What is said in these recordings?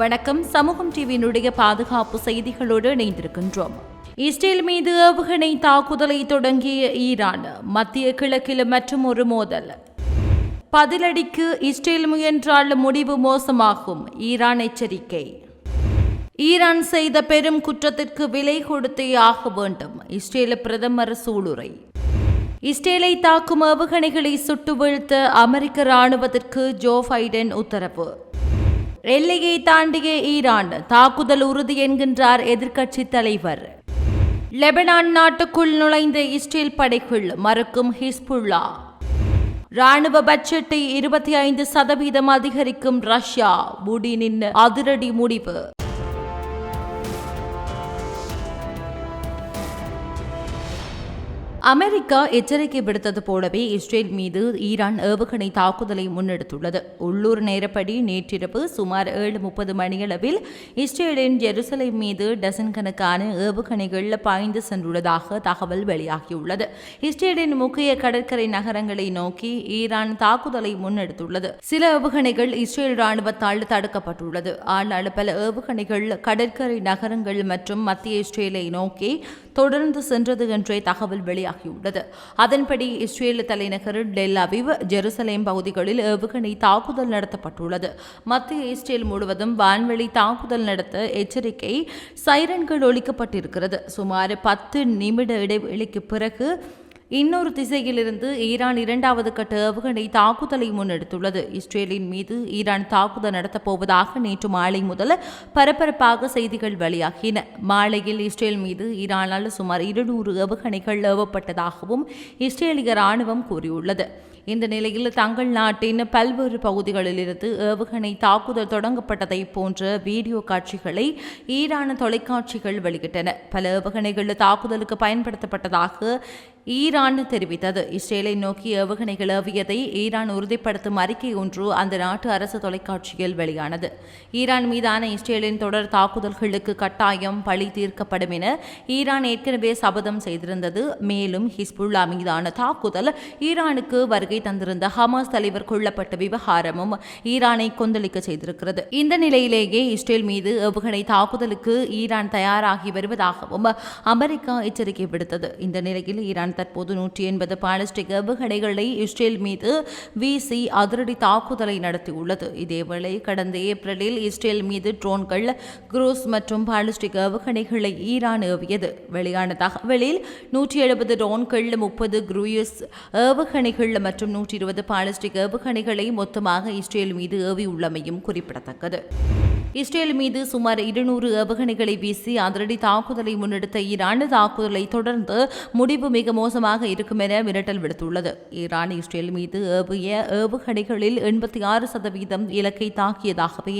வணக்கம். சமூகம் டிவியினுடைய பாதுகாப்பு செய்திகளோடு இணைந்திருக்கின்றோம். இஸ்ரேல் மீது ஏவுகணை தாக்குதலை தொடங்கிய ஈரான் மத்திய கிழக்கில் மற்றும் ஒரு மோதல். பதிலடிக்கு இஸ்ரேல் முயன்றால் முடிவு மோசமாகும். ஈரான் எச்சரிக்கை. ஈரான் செய்த பெரும் குற்றத்திற்கு விலை கொடுத்தே ஆக வேண்டும். இஸ்ரேல் பிரதமர் சூளுரை. இஸ்ரேலை தாக்கும் ஏவுகணைகளை சுட்டு வீழ்த்த அமெரிக்க ராணுவத்திற்கு ஜோ பைடன் உத்தரவு. எல்லையை தாண்டிய ஈரான் தாக்குதல் உறுதி என்கின்றார் எதிர்க்கட்சி தலைவர். லெபனான் நாட்டுக்குள் நுழைந்த இஸ்ரேல் படைகள் மறுக்கும் ஹிஸ்புல்லா. ராணுவ பட்ஜெட்டை இருபத்தி ஐந்து சதவீதம் அதிகரிக்கும் ரஷ்யா. புடினின் அதிரடி முடிவு. அமெரிக்கா எச்சரிக்கை விடுத்தது போலவே இஸ்ரேல் மீது ஈரான் ஏவுகணை தாக்குதலை முன்னெடுத்துள்ளது. உள்ளூர் நேரப்படி நேற்றிரவு சுமார் ஏழு முப்பது மணியளவில் இஸ்ரேலின் ஜெருசலேம் மீது டசன் கணக்கான ஏவுகணைகள் பாய்ந்து சென்றுள்ளதாக தகவல் வெளியாகியுள்ளது. இஸ்ரேலின் முக்கிய கடற்கரை நகரங்களை நோக்கி ஈரான் தாக்குதலை முன்னெடுத்துள்ளது. சில ஏவுகணைகள் இஸ்ரேல் ராணுவத்தால் தடுக்கப்பட்டுள்ளது. ஆனால் பல ஏவுகணைகள் கடற்கரை நகரங்கள் மற்றும் மத்திய இஸ்ரேலை நோக்கி தொடர்ந்து சென்றது என்றே தகவல் வெளியாகி வெளியாகியுள்ளது அதன்படி இஸ்ரேல் தலைநகர் டெல் அவிவ் ஜெருசலேம் பகுதிகளில் ஏவுகணை தாக்குதல் நடத்தப்பட்டுள்ளது. மத்திய இஸ்ரேல் முழுவதும் வான்வெளி தாக்குதல் நடத்த எச்சரிக்கை சைரன்கள் ஒழிக்கப்பட்டிருக்கிறது சுமார் பத்து நிமிட இடைவெளிக்கு பிறகு இன்னொரு திசையிலிருந்து ஈரான் இரண்டாவது கட்ட ஏவுகணை தாக்குதலை முன்னெடுத்துள்ளது. இஸ்ரேலின் மீது ஈரான் தாக்குதல் நடத்தப் போவதாக நேற்று மாலை முதல் பரபரப்பாக செய்திகள் வெளியாகின. மாலையில் இஸ்ரேல் மீது ஈரானால் சுமார் இருநூறு ஏவுகணைகள் ஏவப்பட்டதாகவும் இஸ்ரேலிய ராணுவம் கூறியுள்ளது. இந்த நிலையில் தங்கள் நாட்டின் பல்வேறு பகுதிகளிலிருந்து ஏவுகணை தாக்குதல் தொடங்கப்பட்டதை போன்ற வீடியோ காட்சிகளை ஈரான் தொலைக்காட்சிகள் வெளியிட்டன. பல ஏவுகணைகள் தாக்குதலுக்கு பயன்படுத்தப்பட்டதாக ஈரான் தெரிவித்தது. இஸ்ரேலை நோக்கி ஏவுகணைகள் ஏவியதை ஈரான் உறுதிப்படுத்தும் அறிக்கை ஒன்று அந்த நாட்டு அரசு தொலைக்காட்சியில் வெளியானது. ஈரான் மீதான இஸ்ரேலின் தொடர் தாக்குதல்களுக்கு கட்டாயம் பழி தீர்க்கப்படும் என ஈரான் ஏற்கனவே சபதம் செய்திருந்தது. மேலும் ஹிஸ்புல்லா மீதான தாக்குதல் ஈரானுக்கு வருகை தந்திருந்த ஹமாஸ் தலைவர் கொல்லப்பட்ட விவகாரமும் ஈரானை கொந்தளிக்க செய்திருக்கிறது. இந்த நிலையிலேயே இஸ்ரேல் மீது ஏவுகணை தாக்குதலுக்கு ஈரான் தயாராகி வருவதாகவும் அமெரிக்கா எச்சரிக்கை விடுத்தது. இந்த நிலையில் ஈரான் தற்போது நூற்றி எண்பது பாலிஸ்டிக் ஏவுகணைகளை இஸ்ரேல் மீது வீசி அதிரடி தாக்குதலை நடத்தியுள்ளது. இதேவேளை கடந்த ஏப்ரலில் இஸ்ரேல் மீது ட்ரோன்கள் குரூஸ் மற்றும் பாலிஸ்டிக் ஏவுகணைகளை ஈரான் ஏவியது. வெளியான தகவலில் நூற்றி எழுபது ட்ரோன்கள் முப்பது குரூயஸ் ஏவுகணைகள் மற்றும் நூற்றி இருபது பாலிஸ்டிக் ஏவுகணைகளை மொத்தமாக இஸ்ரேல் மீது ஏவியுள்ளமையும் குறிப்பிடத்தக்கது. இஸ்ரேல் மீது சுமார் இருநூறு ஏவுகணைகளை வீசி அதிரடி தாக்குதலை முன்னெடுத்த ஈரான் தாக்குதலை தொடர்ந்து முடிவு மிக மோசமாக இருக்கும் என மிரட்டல் விடுத்துள்ளது. ஈரான் இஸ்ரேல் மீது ஏவிய ஏவுகணைகளில் எண்பத்தி ஆறு சதவீதம் இலக்கை தாக்கியதாகவே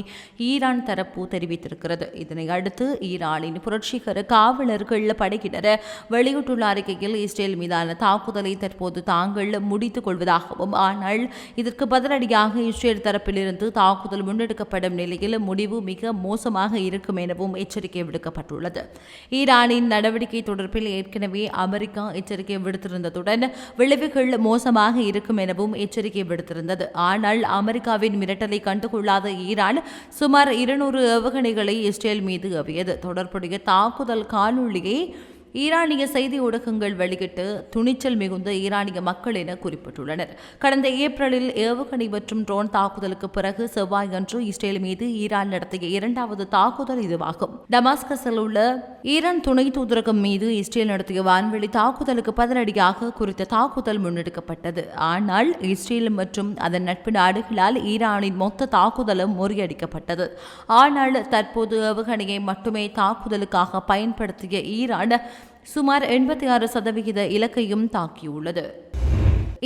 ஈரான் தரப்பு தெரிவித்திருக்கிறது. இதனை அடுத்து ஈரானின் புரட்சிகர காவலர்கள் படையினர் வெளியிட்டுள்ள அறிக்கையில் இஸ்ரேல் மீதான தாக்குதலை தற்போது தாங்கள் முடித்துக் கொள்வதாகவும் ஆனால் இதற்கு பதிலடியாக இஸ்ரேல் தரப்பிலிருந்து தாக்குதல் முன்னெடுக்கப்படும் நிலையில் முடிவு மிக மோசமாக இருக்கும் எனவும் எச்சரிக்கை விடுக்கப்பட்டுள்ளது. ஈரானின் நடவடிக்கை தொடர்பில் ஏற்கனவே அமெரிக்கா எச்சரிக்கை விடுத்திருந்ததுடன் விளைவுகள் மோசமாக இருக்கும் எனவும் எச்சரிக்கை விடுத்திருந்தது. ஆனால் அமெரிக்காவின் மிரட்டலை கண்டுகொள்ளாத ஈரான் சுமார் இருநூறு ஏவுகணைகளை இஸ்ரேல் மீது அவியது தொடர்புடைய தாக்குதல் காணொலியை ஈரானிய செய்தி ஊடகங்கள் வெளியிட்டு துணிச்சல் மிகுந்த ஈரானிய மக்கள் என குறிப்பிட்டுள்ளனர். கடந்த ஏப்ரலில் ஏவுகணை மற்றும் ட்ரோன் தாக்குதலுக்கு பிறகு செவ்வாயன்று இஸ்ரேல் மீது ஈரான் நடத்திய இரண்டாவது தாக்குதல் இதுவாகும். டமாஸ்கஸில் உள்ள ஈரான் துணை தூதரகம் மீது இஸ்ரேல் நடத்திய வான்வெளி தாக்குதலுக்கு பதிலடியாக குறித்த தாக்குதல் முன்னெடுக்கப்பட்டது. ஆனால் இஸ்ரேல் மற்றும் அதன் நட்பு நாடுகளால் ஈரானின் மொத்த தாக்குதலும் முறியடிக்கப்பட்டது. ஆனால் தற்போது ஏவுகணையை மட்டுமே தாக்குதலுக்காக பயன்படுத்திய ஈரான் சுமார் எண்பத்தி ஆறு சதவிகித இலக்கையும் தாக்கியுள்ளது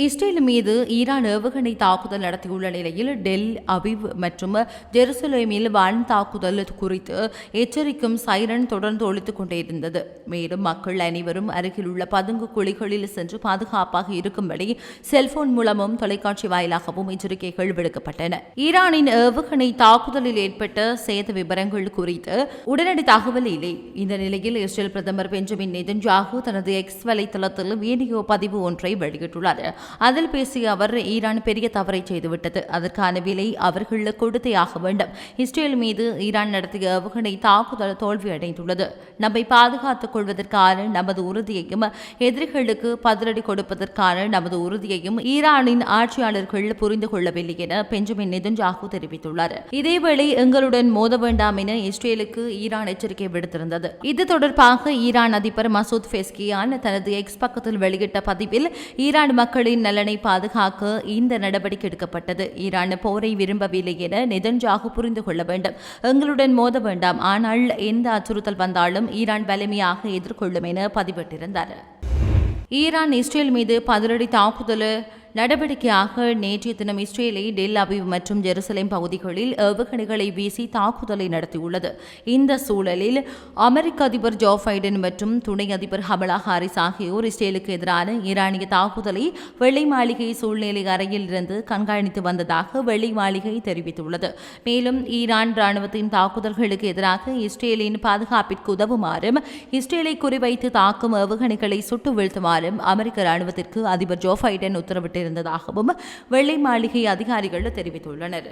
இஸ்ரேல் மீது ஈரான் ஏவுகணை தாக்குதல் நடத்தியுள்ள நிலையில் டெல் அபிவ் மற்றும் ஜெருசலேமில் வான் தாக்குதல் குறித்து எச்சரிக்கும் சைரன் தொடர்ந்து ஒழித்துக் கொண்டே இருந்தது மேலும் மக்கள் அனைவரும் அருகிலுள்ள பதுங்கு குழிகளில் சென்று பாதுகாப்பாக இருக்கும்படி செல்போன் மூலமும் தொலைக்காட்சி வாயிலாகவும் எச்சரிக்கைகள் விடுக்கப்பட்டன. ஈரானின் ஏவுகணை தாக்குதலில் ஏற்பட்ட சேத விவரங்கள் குறித்து உடனடி தகவல் இல்லை. இந்த நிலையில் இஸ்ரேல் பிரதமர் பெஞ்சமின் நெதன்ஜாகு தனது எக்ஸ் வலைத்தளத்தில் வீடியோ பதிவு ஒன்றை வெளியிட்டுள்ளார். அதில் பேசிய அவர் ஈரான் பெரிய தவறை செய்துவிட்டது. அதற்கான விலை அவர்களுக்கு கொடுத்தே ஆக வேண்டும். இஸ்ரேல் மீது ஈரான் நடத்திய ஏவுகணை தாக்குதல் தோல்வியடைந்துள்ளது. நம்மை பாதுகாத்துக் கொள்வதற்கான நமது உறுதியையும் எதிரிகளுக்கு பதிலடி கொடுப்பதற்கான நமது உறுதியையும் ஈரானின் ஆட்சியாளர்கள் புரிந்து கொள்ளவில்லை என பெஞ்சமின் நெதுஞ்சாகு தெரிவித்துள்ளார். இதேவேளை எங்களுடன் மோத வேண்டாம் என இஸ்ரேலுக்கு ஈரான் எச்சரிக்கை விடுத்திருந்தது. இது தொடர்பாக ஈரான் அதிபர் மசூத் பெஸ்கியான் தனது எக்ஸ் பக்கத்தில் வெளியிட்ட பதிவில் ஈரான் மக்களின் நலனை பாதுகாக்க இந்த நடவடிக்கை எடுக்கப்பட்டது. ஈரான் போரை விரும்பவில்லை என நெதன்ஜாகு புரிந்து கொள்ள வேண்டும். எங்களுடன் மோத வேண்டாம். ஆனால் எந்த அச்சுறுத்தல் வந்தாலும் ஈரான் வலிமையாக எதிர்கொள்ளும் என பதிவிட்டிருந்தார். ஈரான் இஸ்ரேல் மீது பதிலடி தாக்குதல் நடவடிக்கையாக நேற்றைய தினம் இஸ்ரேலை டெல் அபிவ் மற்றும் ஜெருசலேம் பகுதிகளில் ஏவுகணைகளை வீசி தாக்குதலை நடத்தியுள்ளது. இந்த சூழலில் அமெரிக்க அதிபர் ஜோ பைடன் மற்றும் துணை அதிபர் ஹமலா ஹாரிஸ் ஆகியோர் இஸ்ரேலுக்கு எதிரான ஈரானிய தாக்குதலை வெள்ளை மாளிகை சூழ்நிலை அறையில் இருந்து கண்காணித்து வந்ததாக வெள்ளை மாளிகை தெரிவித்துள்ளது. மேலும் ஈரான் ராணுவத்தின் தாக்குதல்களுக்கு எதிராக இஸ்ரேலின் பாதுகாப்பிற்கு உதவுமாறும் இஸ்ரேலை குறிவைத்து தாக்கும் ஏவுகணைகளை சுட்டு வீழ்த்துமாறும் அமெரிக்க ராணுவத்திற்கு அதிபர் ஜோ பைடன் உத்தரவிட்டு கொண்டிருந்ததாகவும் வெள்ளை மாளிகை அதிகாரிகள் தெரிவித்துள்ளனர்.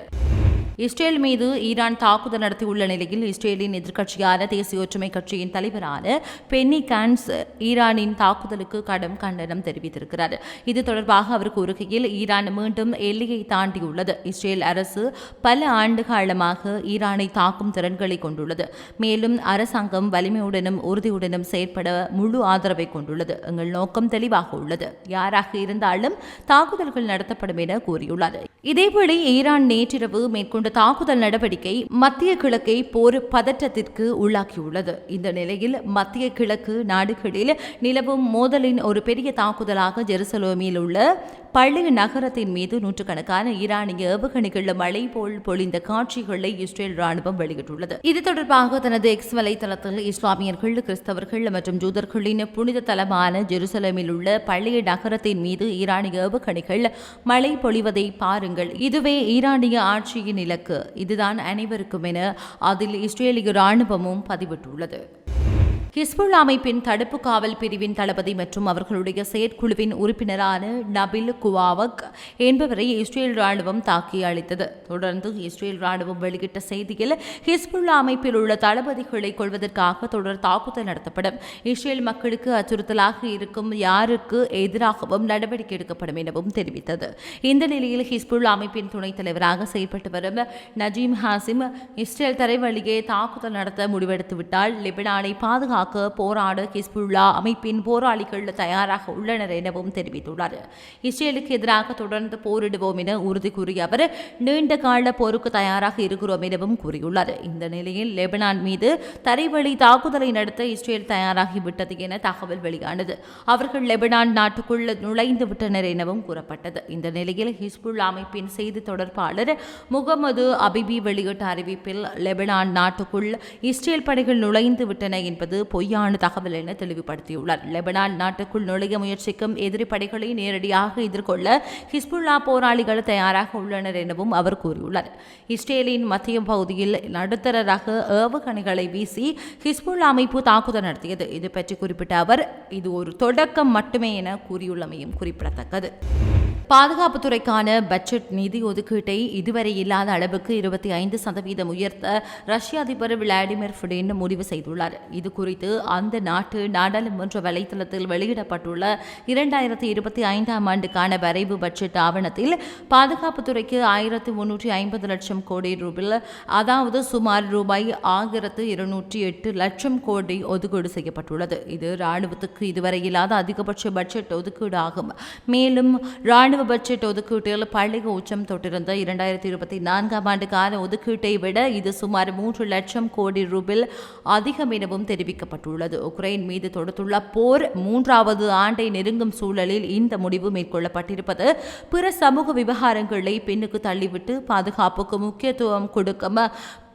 இஸ்ரேல் மீது ஈரான் தாக்குதல் நடத்தியுள்ள நிலையில் இஸ்ரேலின் எதிர்க்கட்சியான தேசிய ஒற்றுமை கட்சியின் தலைவரான பென்னி கான்ஸ் ஈரானின் தாக்குதலுக்கு கடும் கண்டனம் தெரிவித்திருக்கிறார். இது தொடர்பாக அவர் கூறுகையில் ஈரான் மீண்டும் எல்லையை தாண்டியுள்ளது. இஸ்ரேல் அரசு பல ஆண்டு காலமாக ஈரானை தாக்கும் திறன்களை கொண்டுள்ளது. மேலும் அரசாங்கம் வலிமையுடனும் உறுதியுடனும் செயற்பட முழு ஆதரவை கொண்டுள்ளது. எங்கள் நோக்கம் தெளிவாக உள்ளது. யாராக இருந்தாலும் தாக்குதல்கள் நடத்தப்படும் என கூறியுள்ளது. இதேவேளை ஈரான் நேற்றிரவு மேற்கொண்ட தாக்குதல் நடவடிக்கை மத்திய கிழக்கை போர் பதற்றத்திற்கு உள்ளாக்கியுள்ளது. இந்த நிலையில் மத்திய கிழக்கு நாடுகளில் நிலவும் மோதலின் ஒரு பெரிய தாக்குதலாக ஜெருசலேமில் உள்ள பள்ளி நகரத்தின் மீது நூற்றுக்கணக்கான ஈரானிய ஏவுகணைகள் மழை போல் பொழிந்த காட்சிகளை இஸ்ரேல் ராணுவம் வெளியிட்டுள்ளது. இது தொடர்பாக தனது எக்ஸ் வலைதளத்தில் இஸ்லாமியர்கள் கிறிஸ்தவர்கள் மற்றும் ஜூதர்களின் புனித தலமான ஜெருசலமில் உள்ள பள்ளிய நகரத்தின் மீது ஈரானிய ஏவுகணைகள் மழை பொழிவதை பாருங்கள். இதுவே ஈரானிய ஆட்சியின் இலக்கு. இதுதான் அனைவருக்கும் என அதில் இஸ்ரேலிய ராணுவமும் பதிவிட்டுள்ளது. ஹிஸ்புல் அமைப்பின் தடுப்பு காவல் பிரிவின் தளபதி மற்றும் அவர்களுடைய செயற்குழுவின் உறுப்பினரான நபில் குவாவக் என்பவரை இஸ்ரேல் ராணுவம் தாக்கி அளித்தது தொடர்ந்து இஸ்ரேல் ராணுவம் வெளியிட்ட செய்தியில் ஹிஸ்புல்லா அமைப்பில் உள்ள தளபதிகளை கொள்வதற்காக தொடர் தாக்குதல் நடத்தப்படும். இஸ்ரேல் மக்களுக்கு அச்சுறுத்தலாக இருக்கும் யாருக்கு எதிராகவும் நடவடிக்கை எடுக்கப்படும் எனவும் தெரிவித்தது. இந்த நிலையில் ஹிஸ்புல்லா அமைப்பின் துணைத் தலைவராக செயல்பட்டு வரும் நஜீம் ஹாசிம் இஸ்ரேல் தரைவழியே தாக்குதல் நடத்த முடிவெடுத்துவிட்டால் லெபனானை பாதுகாக்க போராட ஹிஸ்புல்லா அமைப்பின் போராளிகள் தயாராக உள்ளனர் எனவும் தெரிவித்துள்ளார். இஸ்ரேலுக்கு எதிராக தொடர்ந்து போரிடுவோம் என உறுதி கூறிய அவர் நீண்ட கால போருக்கு தயாராக இருக்கிறோம் எனவும் கூறியுள்ளார். இந்த நிலையில் லெபனான் மீது தரைவழி தாக்குதலை நடத்த இஸ்ரேல் தயாராகிவிட்டது என தகவல் வெளியானது. அவர்கள் லெபனான் நாட்டுக்குள் நுழைந்து விட்டனர் எனவும் கூறப்பட்டது. இந்த நிலையில் ஹிஸ்புல் அமைப்பின் செய்தி தொடர்பாளர் முகமது அபிபி வெளியிட்ட அறிவிப்பில் லெபனான் நாட்டுக்குள் இஸ்ரேல் படைகள் நுழைந்து விட்டன என்பது பொய்யான தகவல் என தெளிவுபடுத்தியுள்ளார். லெபனான் நாட்டுக்குள் நுழைய முயற்சிக்கும் எதிரி படைகளை நேரடியாக எதிர்கொள்ள ஹிஸ்புல்லா போராளிகள் தயாராக உள்ளனர் எனவும் அவர் கூறியுள்ளார். இஸ்ரேலின் மத்திய பகுதியில் நடுத்தர ரக ஏவுகணைகளை வீசி ஹிஸ்புல்லா அமைப்பு தாக்குதல் நடத்தியது. இது பற்றி குறிப்பிட்ட அவர் இது ஒரு தொடக்கம் மட்டுமே என கூறியுள்ளமையும் குறிப்பிடத்தக்கது. பாதுகாப்புத்துறைக்கான பட்ஜெட் நிதி ஒதுக்கீட்டை இதுவரை இல்லாத அளவுக்கு இருபத்தி ஐந்து சதவீதம் உயர்த்த ரஷ்ய அதிபர் விளாடிமிர் புடின் முடிவு செய்துள்ளார். இது குறித்து அந்த நாட்டு நாடாளுமன்ற வலைத்தளத்தில் வெளியிடப்பட்டுள்ள இரண்டாயிரத்தி இருபத்தி ஐந்தாம் ஆண்டுக்கான வரைவு பட்ஜெட் ஆவணத்தில் பாதுகாப்புத்துறைக்கு ஆயிரத்தி முன்னூற்றி ஐம்பது லட்சம் கோடி ரூபாய் அதாவது சுமார் ரூபாய் ஆயிரத்து இருநூற்றி எட்டு லட்சம் கோடி ஒதுக்கீடு செய்யப்பட்டுள்ளது. இது ராணுவத்துக்கு இதுவரை இல்லாத அதிகபட்ச பட்ஜெட் ஒதுக்கீடு ஆகும் மேலும் ராணுவ பட்ஜெட் ஒதுக்கீட்டில் பள்ளிக உச்சம் தொட்டிருந்த இரண்டாயிரத்தி இருபத்தி நான்காம் ஆண்டுக்கான ஒதுக்கீட்டை விட இது சுமார் மூன்று லட்சம் கோடி ரூபில் அதிகம் எனவும் தெரிவிக்கப்பட்டுள்ளது. உக்ரைன் மீது தொடுத்துள்ள போர் மூன்றாவது ஆண்டை நெருங்கும் சூழலில் இந்த முடிவு மேற்கொள்ளப்பட்டிருப்பது பிற சமூக விவகாரங்களை பின்னுக்கு தள்ளிவிட்டு பாதுகாப்புக்கு முக்கியத்துவம் கொடுக்கும்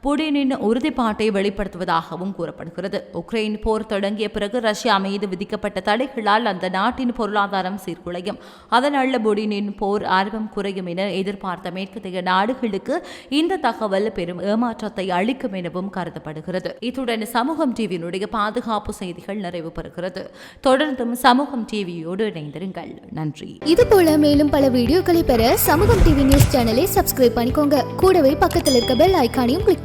புடினின் உறுதிப்பாட்டை வெளிப்படுத்துவதாகவும் கூறப்படுகிறது. உக்ரைன் போர் தொடங்கிய பிறகு ரஷ்யா மீது விதிக்கப்பட்ட தடைகளால் அந்த நாட்டின் பொருளாதாரம் சீர்குலையும். அதனால் புடினின் போர் ஆர்வம் குறையும் என எதிர்பார்த்த மேற்கத்திய நாடுகளுக்கு இந்த தகவல் பெரும் ஏமாற்றத்தை அளிக்கும் எனவும் கருதப்படுகிறது. இத்துடன் சமூகம் டிவியினுடைய பாதுகாப்பு செய்திகள் நிறைவு பெறுகிறது. தொடர்ந்தும் சமூகம் டிவியோடு இணைந்திருங்கள். நன்றி. இது போல மேலும் பல வீடியோக்களை பெற சமூகம் டிவி நியூஸ் சேனலை சப்ஸ்கிரைப் பண்ணிக்கோங்க. கூடவே பக்கத்தில் இருக்க பெல் ஐக்கானையும் கிளிக்